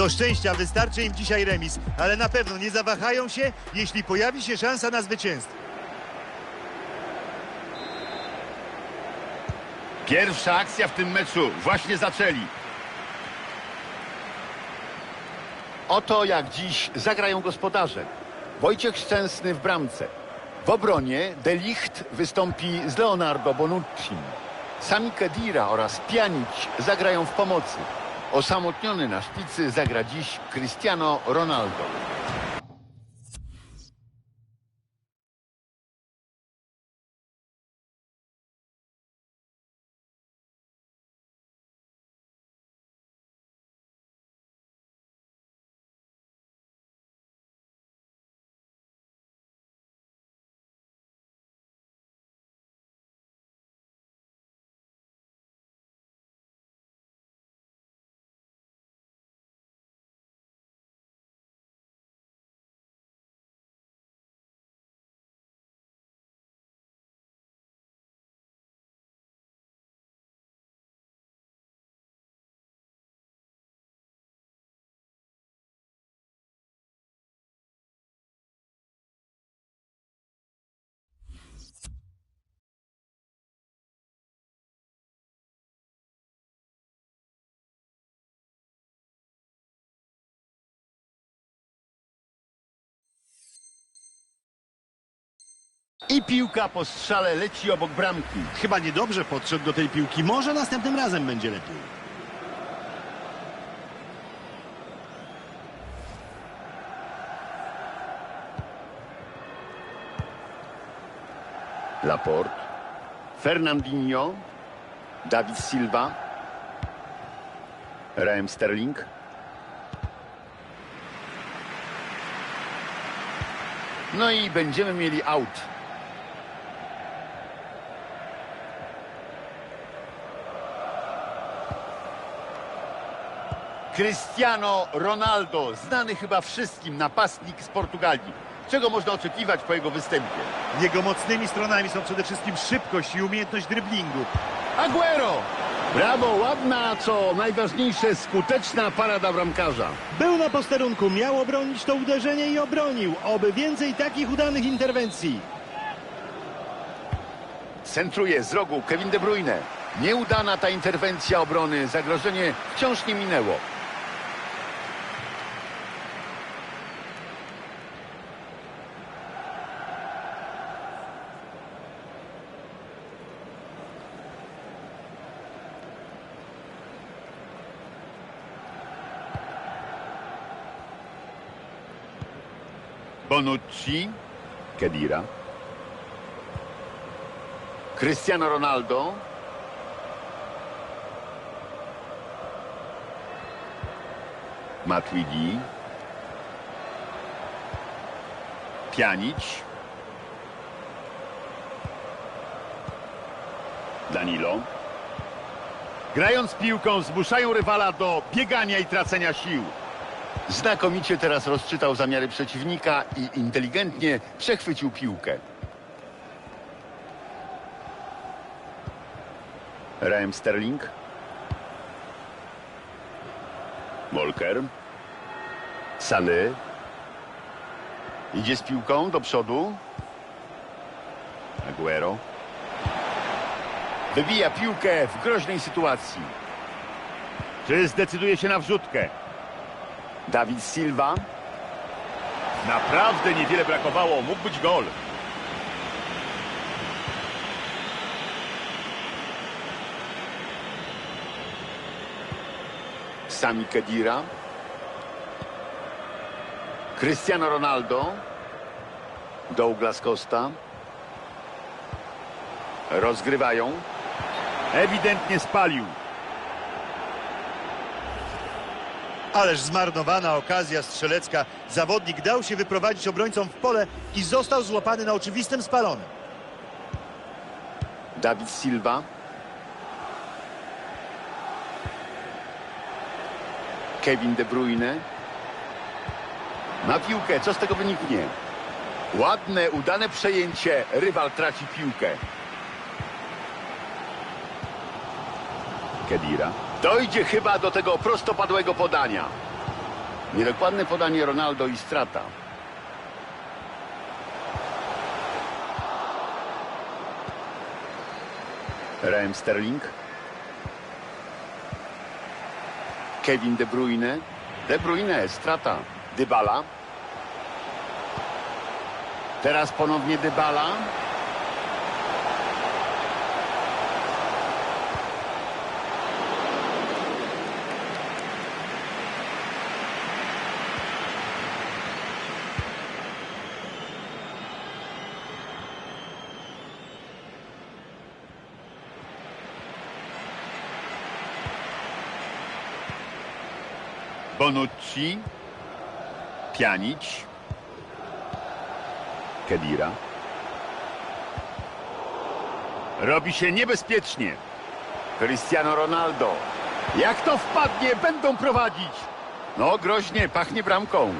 Do szczęścia wystarczy im dzisiaj remis, ale na pewno nie zawahają się, jeśli pojawi się szansa na zwycięstwo. Pierwsza akcja w tym meczu. Właśnie zaczęli. Oto jak dziś zagrają gospodarze. Wojciech Szczęsny w bramce. W obronie De Ligt wystąpi z Leonardo Bonucci. Sami Kedira oraz Pjanic zagrają w pomocy. Osamotniony na szpicy zagra dziś Cristiano Ronaldo. I piłka po strzale leci obok bramki. Chyba niedobrze podszedł do tej piłki. Może następnym razem będzie lepiej. Laporte, Fernandinho, David Silva, Raheem Sterling. No i będziemy mieli out. Cristiano Ronaldo, znany chyba wszystkim napastnik z Portugalii. Czego można oczekiwać po jego występie? Jego mocnymi stronami są przede wszystkim szybkość i umiejętność dryblingu. Aguero! Brawo, ładna, co najważniejsze, skuteczna parada bramkarza. Był na posterunku, miał obronić to uderzenie i obronił. Oby więcej takich udanych interwencji. Centruje z rogu Kevin De Bruyne. Nieudana ta interwencja obrony, zagrożenie wciąż nie minęło. Bonucci, Kedira. Cristiano Ronaldo. Matuidi. Pjanic. Danilo. Grając piłką zmuszają rywala do biegania i tracenia sił. Znakomicie teraz rozczytał zamiary przeciwnika i inteligentnie przechwycił piłkę. Raheem Sterling. Molker. Sany. Idzie z piłką do przodu. Aguero. Wybija piłkę w groźnej sytuacji. Czy zdecyduje się na wrzutkę? Dawid Silva. Naprawdę niewiele brakowało. Mógł być gol. Sami Kedira. Cristiano Ronaldo. Douglas Costa. Rozgrywają. Ewidentnie spalił. Ależ zmarnowana okazja strzelecka. Zawodnik dał się wyprowadzić obrońcom w pole i został złapany na oczywistym spalonym. Dawid Silva. Kevin De Bruyne. Ma piłkę, co z tego wyniknie? Ładne, udane przejęcie. Rywal traci piłkę. Kedira. Dojdzie chyba do tego prostopadłego podania. Niedokładne podanie Ronaldo i strata. Raheem Sterling. Kevin De Bruyne. De Bruyne, strata. Dybala. Teraz ponownie Dybala. Bonucci. Pjanic. Kedira. Robi się niebezpiecznie. Cristiano Ronaldo. Jak to wpadnie, będą prowadzić. No, groźnie, pachnie bramką.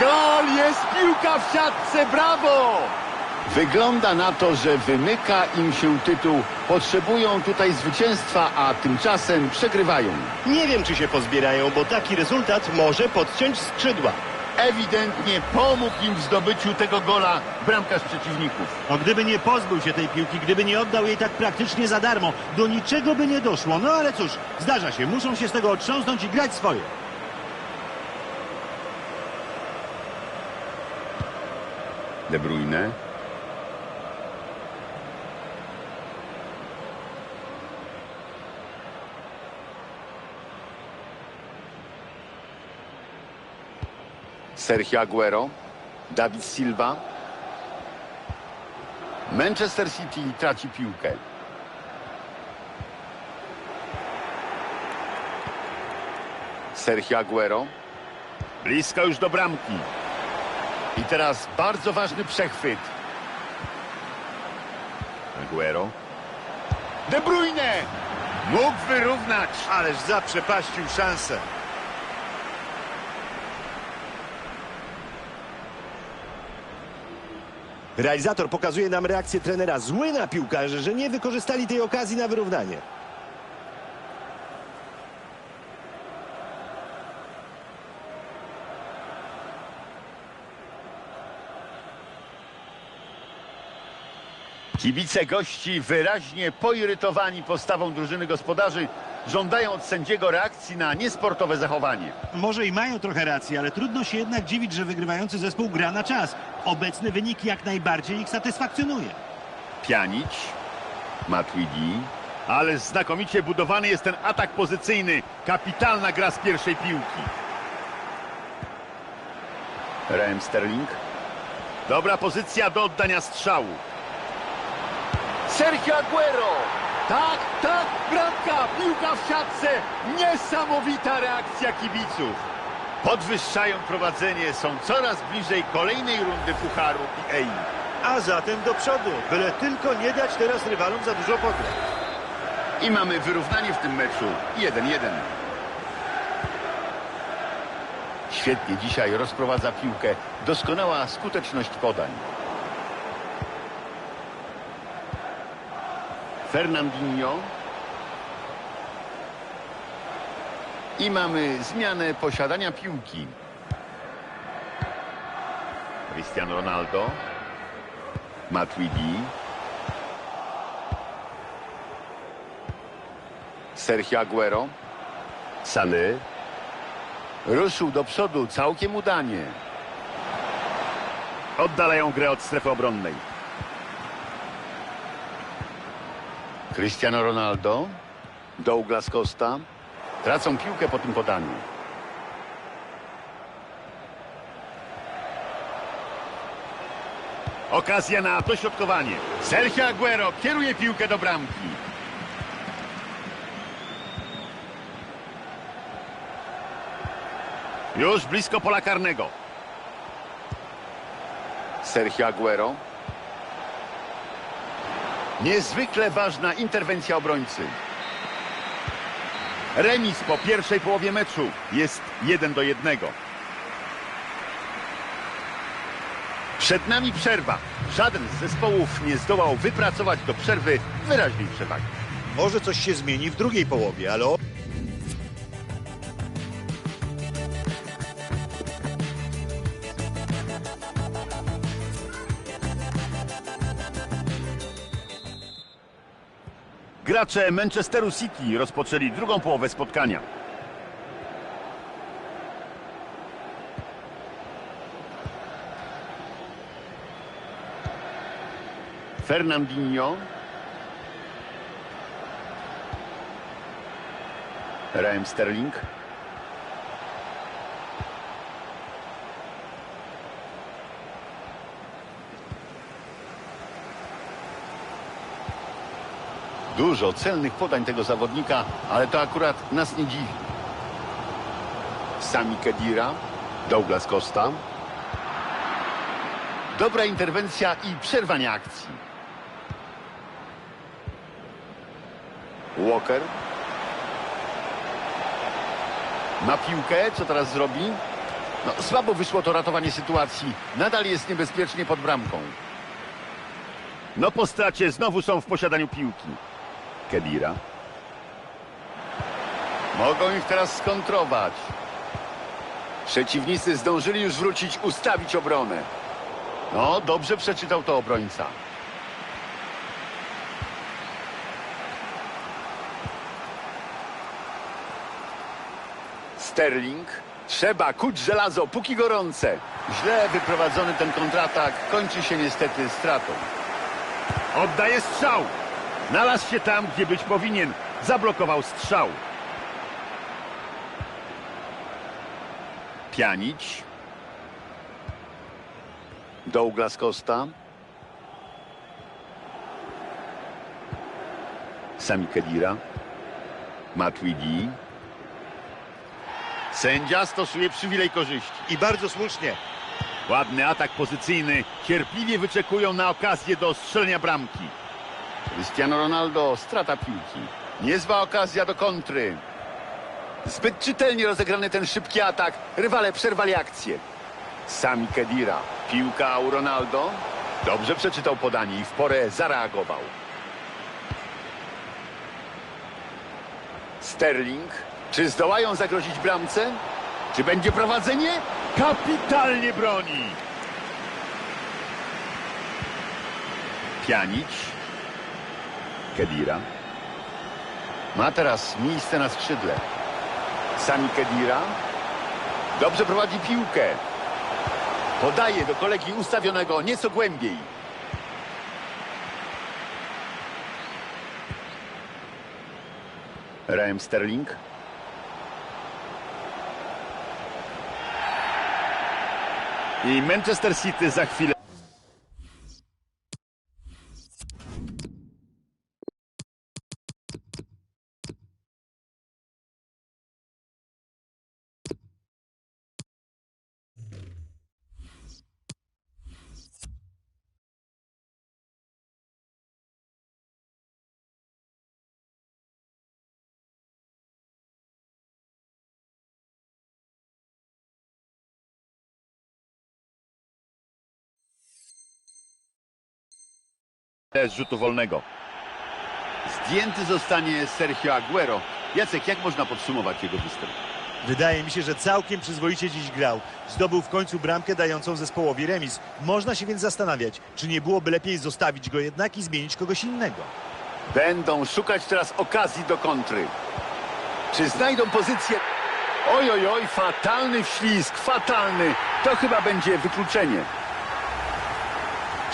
Gol, jest piłka w siatce, brawo! Wygląda na to, że wymyka im się tytuł. Potrzebują tutaj zwycięstwa, a tymczasem przegrywają. Nie wiem, czy się pozbierają, bo taki rezultat może podciąć skrzydła. Ewidentnie pomógł im w zdobyciu tego gola bramkarz przeciwników. No gdyby nie pozbył się tej piłki, gdyby nie oddał jej tak praktycznie za darmo, do niczego by nie doszło. No ale cóż, zdarza się, muszą się z tego otrząsnąć i grać swoje. De Bruyne. Sergio Aguero. David Silva. Manchester City traci piłkę. Sergio Aguero. Blisko już do bramki. I teraz bardzo ważny przechwyt. Aguero. De Bruyne! Mógł wyrównać. Ależ zaprzepaścił szansę. Realizator pokazuje nam reakcję trenera. Zły na piłkarzy, że nie wykorzystali tej okazji na wyrównanie. Kibice gości wyraźnie poirytowani postawą drużyny gospodarzy żądają od sędziego reakcji na niesportowe zachowanie. Może i mają trochę racji, ale trudno się jednak dziwić, że wygrywający zespół gra na czas. Obecny wynik jak najbardziej ich satysfakcjonuje. Pjanic, Matuidi. Ale znakomicie budowany jest ten atak pozycyjny. Kapitalna gra z pierwszej piłki. Raheem Sterling. Dobra pozycja do oddania strzału. Sergio Aguero. Tak, tak, bramka, piłka w siatce. Niesamowita reakcja kibiców. Podwyższają prowadzenie, są coraz bliżej kolejnej rundy Pucharu i EI. A zatem do przodu, byle tylko nie dać teraz rywalom za dużo pograć. I mamy wyrównanie w tym meczu 1-1. Świetnie dzisiaj rozprowadza piłkę. Doskonała skuteczność podań. Fernandinho. I mamy zmianę posiadania piłki. Cristiano Ronaldo. Matuidi. Sergio Aguero. Sany. Ruszył do przodu, całkiem udanie. Oddalają grę od strefy obronnej. Cristiano Ronaldo. Douglas Costa. Tracą piłkę po tym podaniu. Okazja na dośrodkowanie. Sergio Aguero kieruje piłkę do bramki. Już blisko pola karnego. Sergio Aguero. Niezwykle ważna interwencja obrońcy. Remis po pierwszej połowie meczu jest 1 do 1. Przed nami przerwa. Żaden z zespołów nie zdołał wypracować do przerwy wyraźnej przewagi. Może coś się zmieni w drugiej połowie, ale Gracze Manchesteru City rozpoczęli drugą połowę spotkania. Fernandinho. Raheem Sterling. Dużo celnych podań tego zawodnika, ale to akurat nas nie dziwi. Sami Kedira, Douglas Costa. Dobra interwencja i przerwanie akcji. Walker. Ma piłkę, co teraz zrobi? No, słabo wyszło to ratowanie sytuacji. Nadal jest niebezpiecznie pod bramką. No po stracie znowu są w posiadaniu piłki. Kedira. Mogą ich teraz skontrować. Przeciwnicy zdążyli już wrócić, ustawić obronę. No, dobrze przeczytał to obrońca. Sterling. Trzeba kuć żelazo, póki gorące. Źle wyprowadzony ten kontratak kończy się niestety stratą. Oddaje strzał. Znalazł się tam, gdzie być powinien. Zablokował strzał. Pianić. Douglas Costa. Sami Kedira. Matuidi. Sędzia stosuje przywilej korzyści. I bardzo słusznie. Ładny atak pozycyjny. Cierpliwie wyczekują na okazję do strzelenia bramki. Cristiano Ronaldo, strata piłki. Niezła okazja do kontry. Zbyt czytelnie rozegrany ten szybki atak. Rywale przerwali akcję. Sami Kedira. Piłka u Ronaldo. Dobrze przeczytał podanie i w porę zareagował. Sterling. Czy zdołają zagrozić bramce? Czy będzie prowadzenie? Kapitalnie broni. Pianić. Kedira. Ma teraz miejsce na skrzydle. Sami Kedira. Dobrze prowadzi piłkę. Podaje do kolegi ustawionego nieco głębiej. Raheem Sterling. I Manchester City za chwilę. Z rzutu wolnego. Zdjęty zostanie Sergio Aguero. Jacek, jak można podsumować jego występ? Wydaje mi się, że całkiem przyzwoicie dziś grał. Zdobył w końcu bramkę dającą zespołowi remis. Można się więc zastanawiać, czy nie byłoby lepiej zostawić go jednak i zmienić kogoś innego. Będą szukać teraz okazji do kontry. Czy znajdą pozycję? Oj, oj, oj, fatalny wślizg, fatalny. To chyba będzie wykluczenie.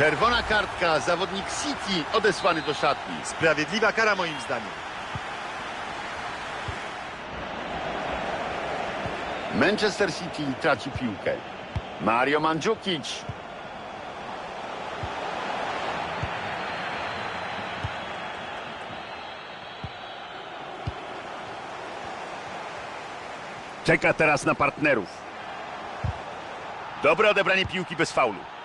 Czerwona kartka, zawodnik City odesłany do szatni. Sprawiedliwa kara moim zdaniem. Manchester City traci piłkę. Mario Mandzukic. Czeka teraz na partnerów. Dobre odebranie piłki bez faulu.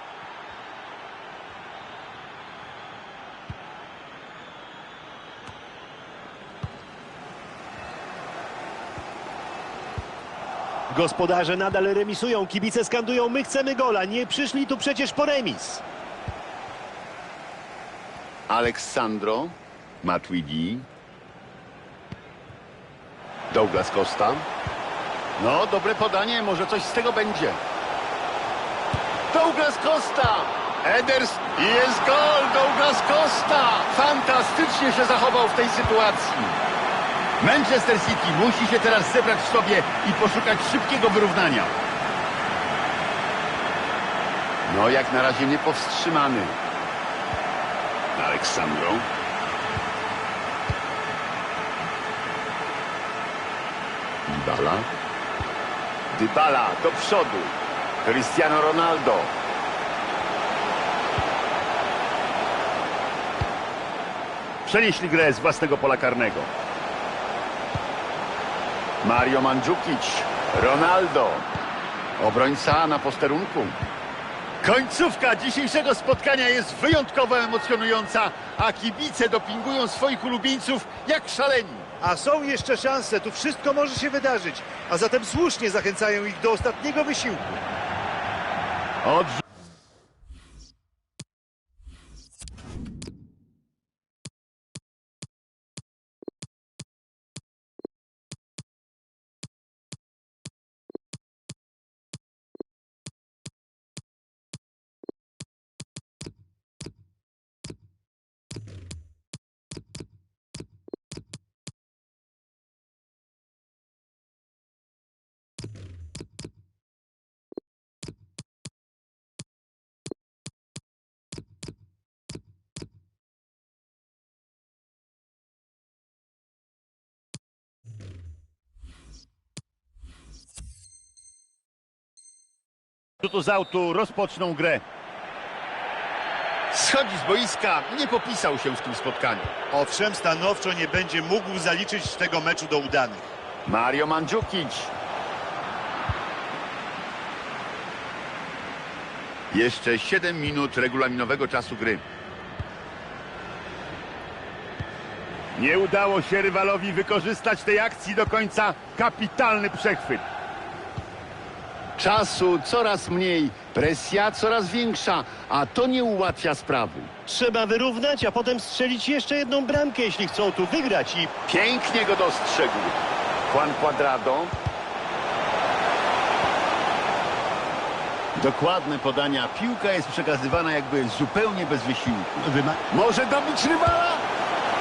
Gospodarze nadal remisują, kibice skandują, my chcemy gola, nie przyszli tu przecież po remis. Aleksandro Matuidi. Douglas Costa. No, dobre podanie, może coś z tego będzie. Douglas Costa! Eders jest gol Douglas Costa. Fantastycznie się zachował w tej sytuacji. Manchester City musi się teraz zebrać w sobie i poszukać szybkiego wyrównania. No jak na razie niepowstrzymany. Aleksandro. Dybala. Dybala do przodu. Cristiano Ronaldo. Przenieśli grę z własnego pola karnego. Mario Mandzukic. Ronaldo. Obrońca na posterunku. Końcówka dzisiejszego spotkania jest wyjątkowo emocjonująca, a kibice dopingują swoich ulubieńców jak szaleni. A są jeszcze szanse, tu wszystko może się wydarzyć. A zatem słusznie zachęcają ich do ostatniego wysiłku. Od... rzutu z autu rozpoczną grę. Schodzi z boiska, nie popisał się w tym spotkaniu. Owszem, stanowczo nie będzie mógł zaliczyć tego meczu do udanych. Mario Mandzukic. Jeszcze 7 minut regulaminowego czasu gry. Nie udało się rywalowi wykorzystać tej akcji do końca. Kapitalny przechwyt. Czasu coraz mniej, presja coraz większa, a to nie ułatwia sprawy. Trzeba wyrównać, a potem strzelić jeszcze jedną bramkę, jeśli chcą tu wygrać i Pięknie go dostrzegł. Juan Cuadrado. Dokładne podania. Piłka jest przekazywana jakby zupełnie bez wysiłku. Może dobić rywala?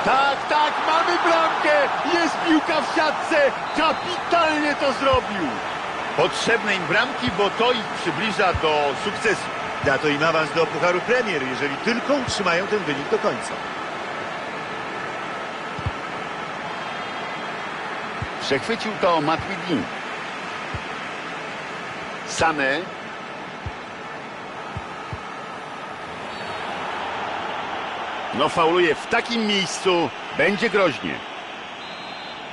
Tak, tak, mamy bramkę! Jest piłka w siatce! Kapitalnie to zrobił! Potrzebne im bramki, bo to ich przybliża do sukcesu. Da to im awans do Pucharu Premier, jeżeli tylko utrzymają ten wynik do końca. Przechwycił to Matuidi. Sane. No fauluje w takim miejscu. Będzie groźnie.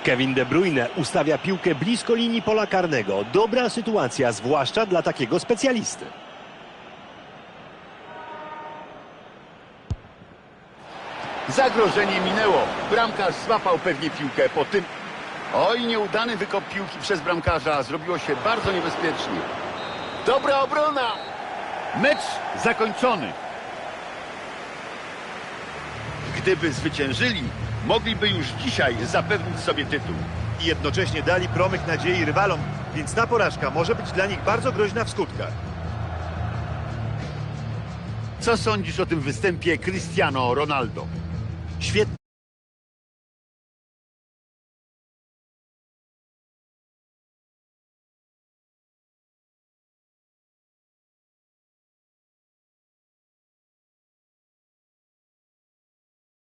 Kevin De Bruyne ustawia piłkę blisko linii pola karnego. Dobra sytuacja, zwłaszcza dla takiego specjalisty. Zagrożenie minęło. Bramkarz złapał pewnie piłkę po tym. Oj, nieudany wykop piłki przez bramkarza. Zrobiło się bardzo niebezpiecznie. Dobra obrona. Mecz zakończony. Gdyby zwyciężyli, mogliby już dzisiaj zapewnić sobie tytuł. I jednocześnie dali promyk nadziei rywalom, więc ta porażka może być dla nich bardzo groźna w skutkach. Co sądzisz o tym występie Cristiano Ronaldo? Świetnie.